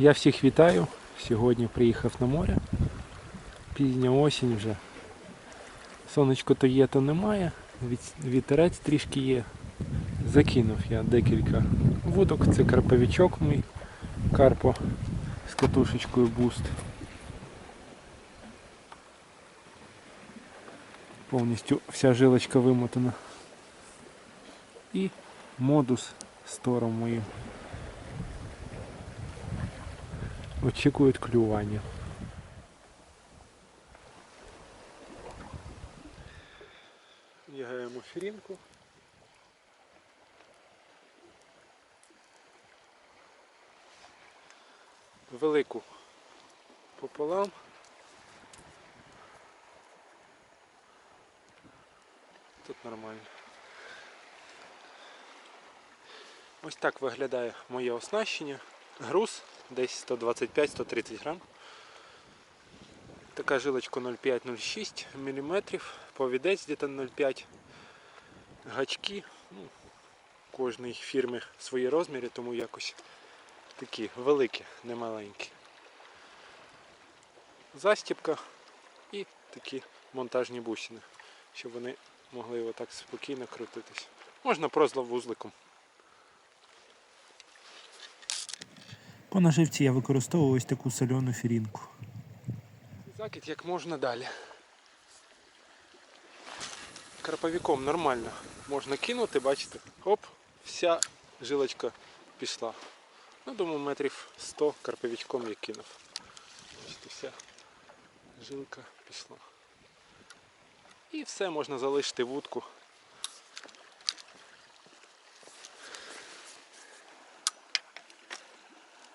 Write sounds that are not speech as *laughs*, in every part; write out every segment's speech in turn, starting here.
Я всіх вітаю. Сьогодні приїхав на море. Пізня осінь вже. Сонечко то є, то немає. Вітерець трішки є. Закинув я декілька вудок. Це карповичок мій карпо з катушечкою буст. Повністю вся жилочка вимотана. І модус з тором моїм. Очікують клювання. Ягаємо фірінку. Велику пополам. Тут нормально. Ось так виглядає моє оснащення. Груз десь 125-130 грам. Така жилочка 0,5-0,6 мм, повідець десь 0,5 гачки. Ну, кожної фірми свої розміри, тому якось такі великі, не маленькі. Застіпка і такі монтажні бусини, щоб вони могли отак спокійно крутитись. Можна просто вузликом. По наживці я використовую ось таку соляну фірінку. Закид як можна далі. Карповиком нормально. Можна кинути, бачите, оп, вся жилочка пішла. Ну, думаю, метрів 100 карповичком я кинув. Бачите, вся жилка пішла. І все, можна залишити вудку.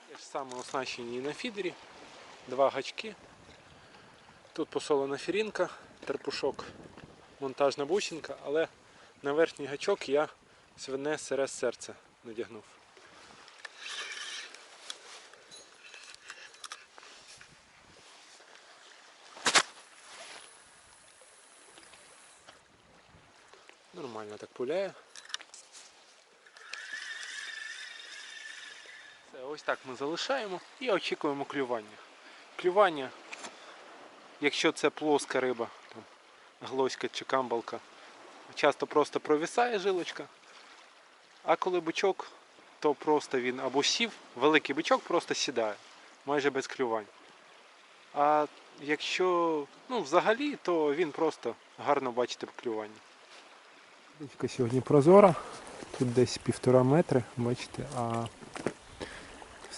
Те ж саме оснащені і на фідері. Два гачки. Тут посолена фірінка, терпушок, монтажна бусинка, але на верхній гачок я свине сире серце надягнув. Нормально так пуляє. Ось так ми залишаємо і очікуємо клювання. Клювання Якщо це плоска риба, там, глоська чи камбалка, часто просто провисає жилочка. А коли бичок, то просто він або сів, великий бичок просто сідає, майже без клювань. А якщо ну, взагалі, то він просто гарно бачите клювання. Річка сьогодні прозора, тут десь півтора метри, бачите, а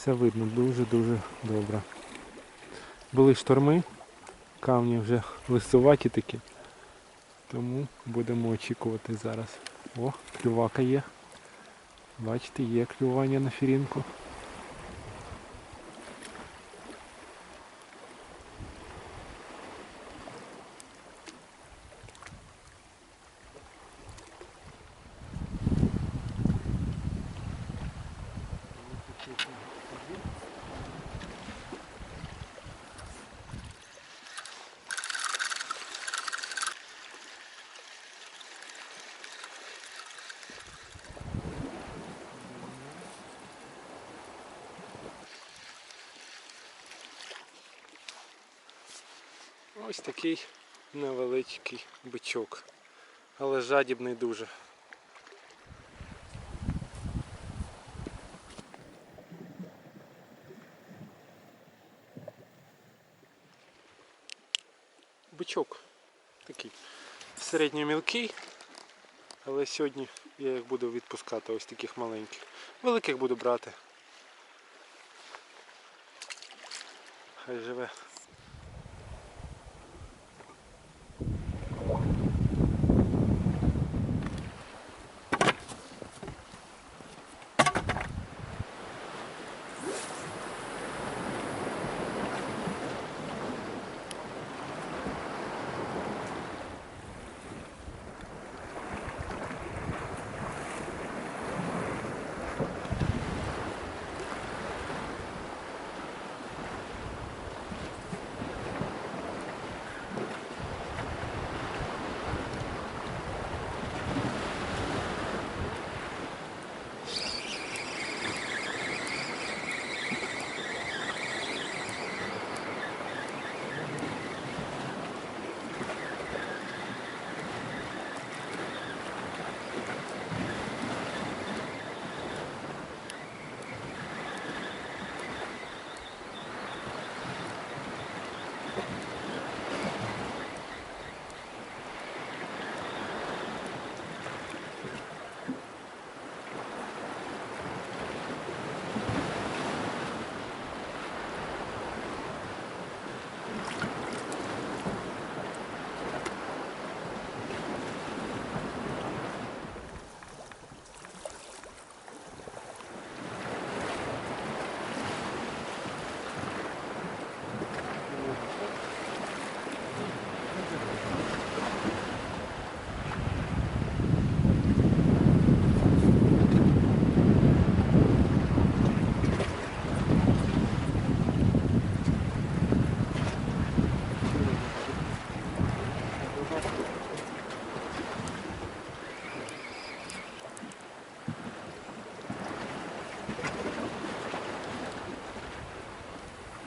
все видно дуже-дуже добре. Були шторми, камні вже лисуваті такі. Тому будемо очікувати зараз. О, клювака є. Бачите, є клювання на фірінку. Ось такий невеличкий бичок. Але жадібний дуже. Бичок такий середньомілкий, але сьогодні я їх буду відпускати ось таких маленьких. Великих буду брати. Хай живе.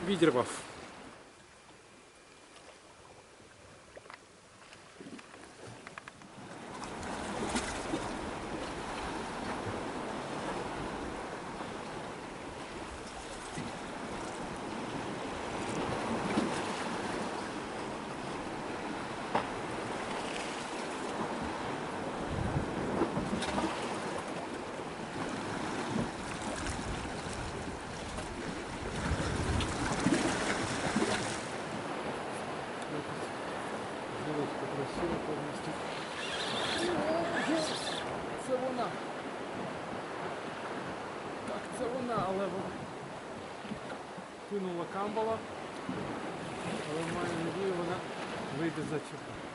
Відірвав. Це вона. Так, це вона, але вона кинула камбала. Але маю надію, вона вийде за чіпа.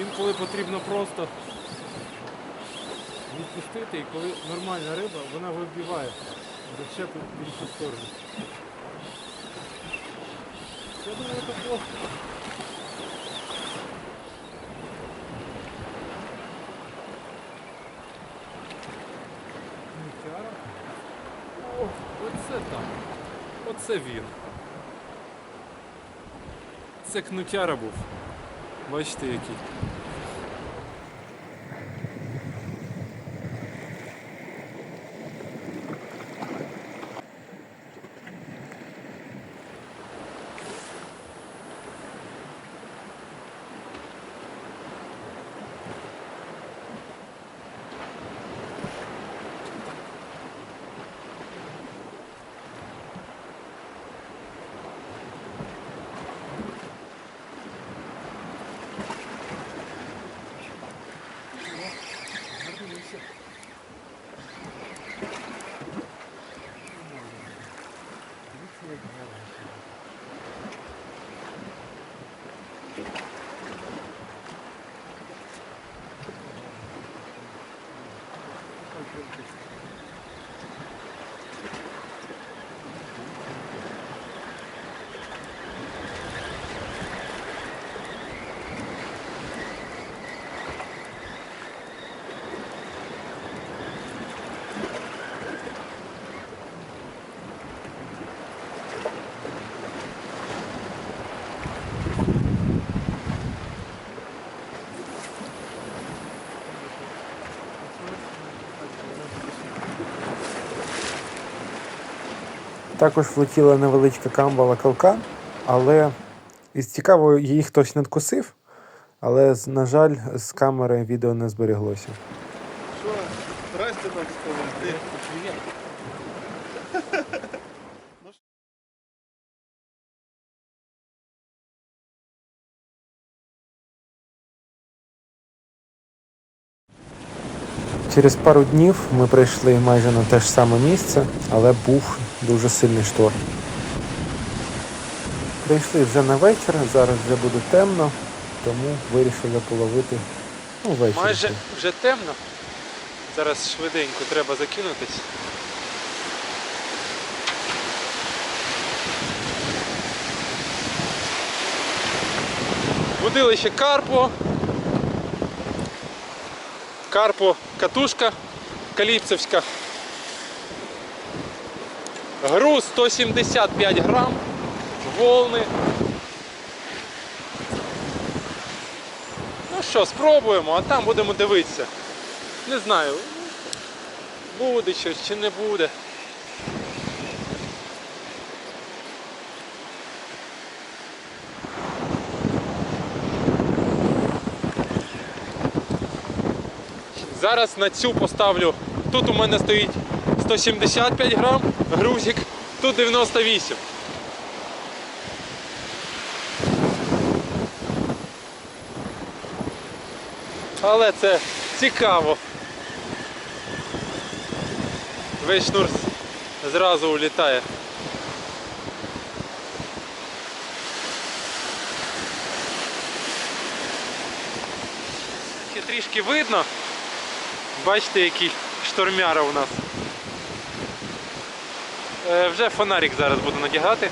Інколи потрібно просто відпустити, і коли нормальна риба, вона вибиває зачепить в іншу сторону. Я думаю, це плохо. О, оце так. Оце він. Це кнутяра був. Бачите який. Також влетіла невеличка камбала калка, але із цікавого її хтось надкусив, але, на жаль, з камери відео не зберіглося. Що, здрасте так сказати. Через пару днів ми прийшли майже на те ж саме місце, але був дуже сильний шторм. Прийшли вже на вечір, зараз вже буде темно, тому вирішили половити ну, ввечері. Майже вже темно. Зараз швиденько треба закинутись. Будилище Карпо. Карпо катушка каліпцевська. Груз 175 грам. Волни. Ну що, спробуємо, а там будемо дивитися. Не знаю, буде щось чи не буде. Зараз на цю поставлю. Тут у мене стоїть 175 грам грузик, тут 98. Але це цікаво. Весь шнур зразу улітає. трішки видно. Бачите, який штормяра у нас. Е, вже фонарик зараз буду надягати.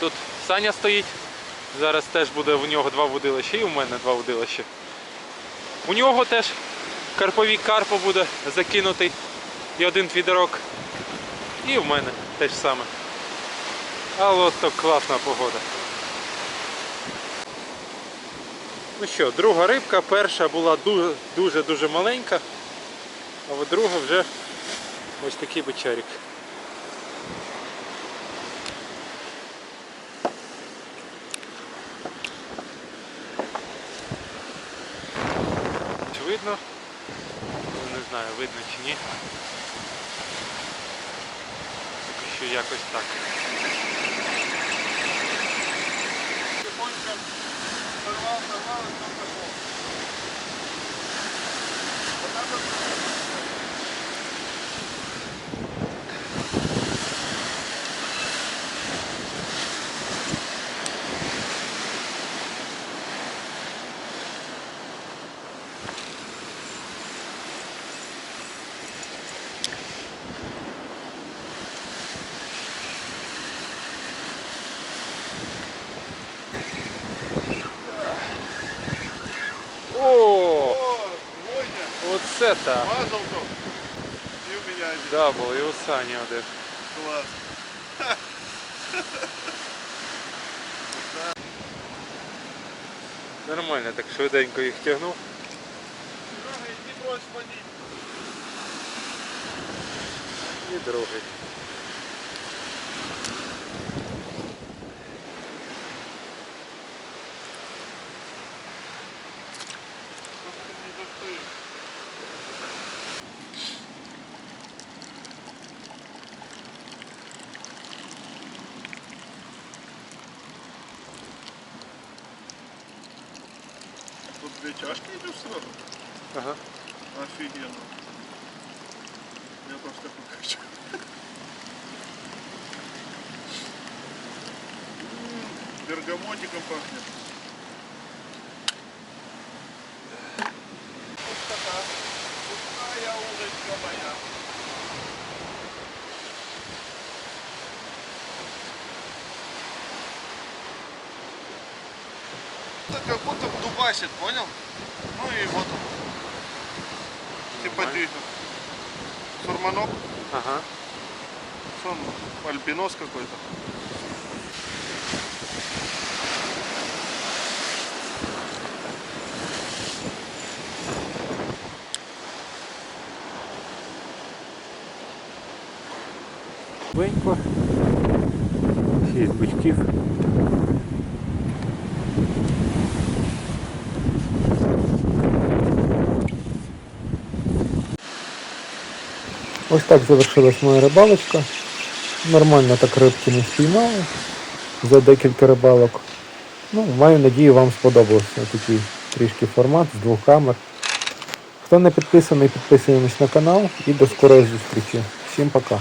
Тут Саня стоїть. Зараз теж буде в нього два водилища і у мене два водилища. У нього теж карповік карпо буде закинутий і один фідерок. І в мене теж саме. Але от то класна погода. Ну що, друга рибка, перша була дуже дуже дуже маленька, а от друга вже ось такий бичарик. Чи видно? Ну, Не знаю, видно чи ні. Поки що якось так. Войня, Оце так! мазал то. И у меня один. Да, был, и у Сані один. Класс. *laughs* Нормально, так швиденько їх тягнув. І другий. Офигенно. Я тоже такой хочу. Бергамотиком пахнет. Пустота. Пустая улочка моя. Это как будто дубасит, понял? Ну и вот он. Нормально. сурманок, Ага. он альбинос какой-то. Бенько. Шість бичків. Ось так завершилась моя рибалочка. Нормально так рибки не спіймали за декілька рибалок. Ну, маю надію, вам сподобався такий трішки формат з двох камер. Хто не підписаний, підписуємось на канал і до скорої зустрічі. Всім пока.